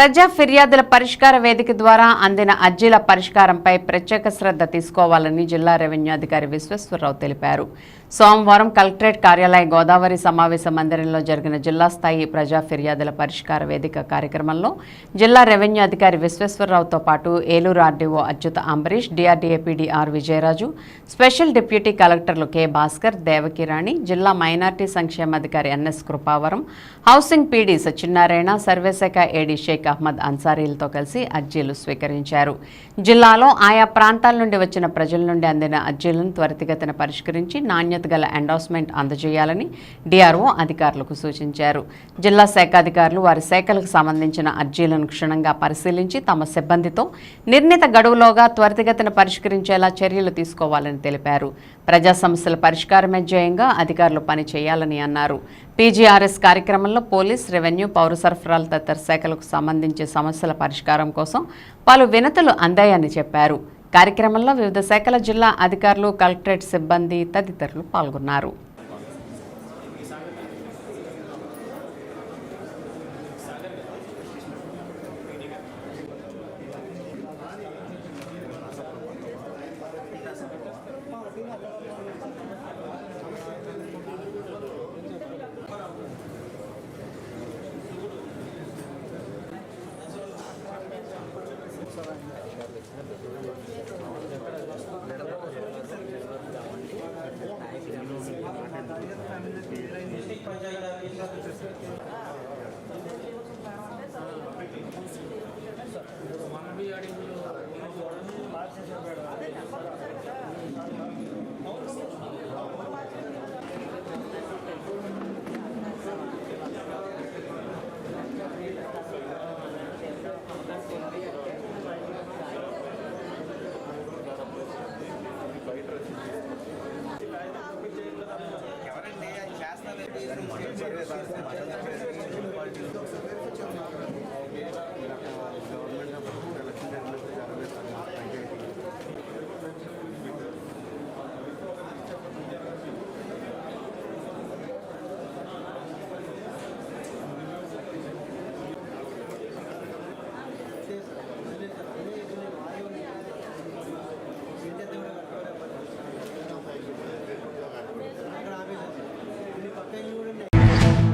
ప్రజా ఫిర్యాదుల పరిష్కార వేదిక ద్వారా అందిన అర్జీల పరిష్కారంపై ప్రత్యేక శ్రద్ధ తీసుకోవాలని జిల్లా రెవెన్యూ అధికారి విశ్వేశ్వరరావు తెలిపారు. సోమవారం కలెక్టరేట్ కార్యాలయ గోదావరి సమావేశ మందిరంలో జరిగిన జిల్లా స్థాయి ప్రజా ఫిర్యాదుల పరిష్కార వేదిక కార్యక్రమంలో జిల్లా రెవెన్యూ అధికారి విశ్వేశ్వరరావుతో పాటు Eluru RDO Achyuta Ambarish DRDA PD R Vijayaraju special deputy కలెక్టర్లు కె భాస్కర్ దేవకిరాణి జిల్లా minority సంక్షేమాధికారి NS Krupavaram housing PD Satyanarayana సర్వేశాఖ AD Sheikh Ahmed అన్సారీలతో కలిసి అర్జీలు స్వీకరించారు. జిల్లాలో ఆయా ప్రాంతాల నుండి వచ్చిన ప్రజల నుండి అందిన అర్జీలను త్వరితగతిన పరిష్కరించి నాణ్యత గల ఎండాస్మెంట్ అందజేయాలని డిఆర్ఓ అధికారులకు సూచించారు. జిల్లా శాఖ అధికారులు వారి శాఖలకు సంబంధించిన అర్జీలను క్షుణ్ణంగా పరిశీలించి తమ సిబ్బందితో నిర్ణీత గడువులోగా త్వరితగతిన పరిష్కరించేలా చర్యలు తీసుకోవాలని తెలిపారు. ప్రజా సమస్యల పరిష్కారమే ధ్యేయంగా అధికారులు పనిచేయాలని అన్నారు. పీజీఆర్ఎస్ కార్యక్రమంలో పోలీస్ రెవెన్యూ పౌర సరఫరాల తదితర శాఖలకు సంబంధించి సమస్యల పరిష్కారం కోసం పలు వినతులు అందాయని చెప్పారు. కార్యక్రమంలో వివిధ శాఖల జిల్లా అధికారులు కలెక్టరేట్ సిబ్బంది తదితరులు పాల్గొన్నారు. పంచాయతీ Gracias.